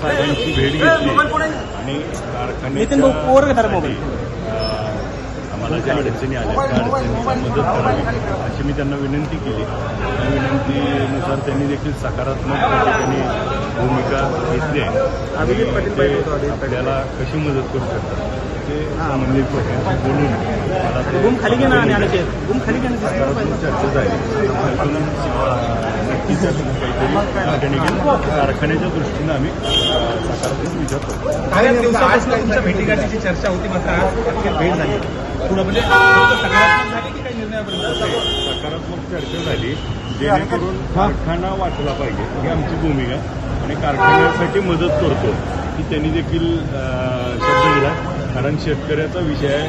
साहेबांची भेट घेतली. आणि अं, आम्हाला ज्या अडचणी आल्या त्या अडचणींना मदत करावी. अशी मी त्यांना विनंती केली. त्या विनंतीनुसार त्यांनी देखील सकारात्मक त्या ठिकाणी भूमिका घेतली आहे. आणि ते आपल्याला कशी मदत करू शकतात ते पक्षांशी बोलून मला ते चर्चा झाली. त्यातून अं, नक्कीच काहीतरी त्या ठिकाणी कारखान्याच्या दृष्टीनं आम्ही सकारात्मक विचार करतो. काही दिवसापासून तुमच्या भेटीगाठीची चर्चा होती मात्र आज अखेर भेट झाली. पुढं म्हणजे फक्त सकारात्मक झाली की काही निर्णयापर्यंत? सकारात्मक चर्चा झाली जेणेकरून कारखाना वाचला पाहिजे ही आमची भूमिका. आणि कारखान्यासाठी मदत करतो की त्यांनी देखील शब्द दिला. कारण शेतकऱ्याचा विषय आहे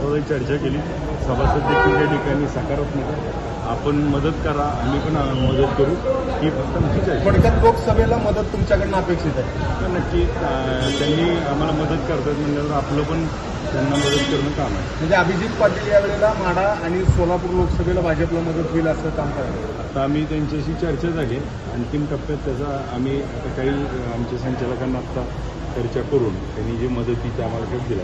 सभासदांची चर्चा केली. सभासद देखील त्या ठिकाणी सकारात्मक. आपण मदत करा आम्ही पण मदत करू. ही फक्त चर्चा आहे. थोडक्यात लोकसभेला मदत तुमच्याकडनं अपेक्षित आहे. तर नक्की. अं, त्यांनी आम्हाला मदत करतात म्हणल्यावर आपलं पण त्यांना मदत करणं काम आहे. म्हणजे अभिजित पाटील यावेळेला माढा आणि सोलापूर लोकसभेला भाजपला मदत होईल असं काम करणार आता आम्ही त्यांच्याशी चर्चा झाली अंतिम टप्प्यात त्याचा आम्ही आता काही आमच्या संचालकांना आता चर्चा करून त्यांनी जे मदतीचा आम्हाला दिला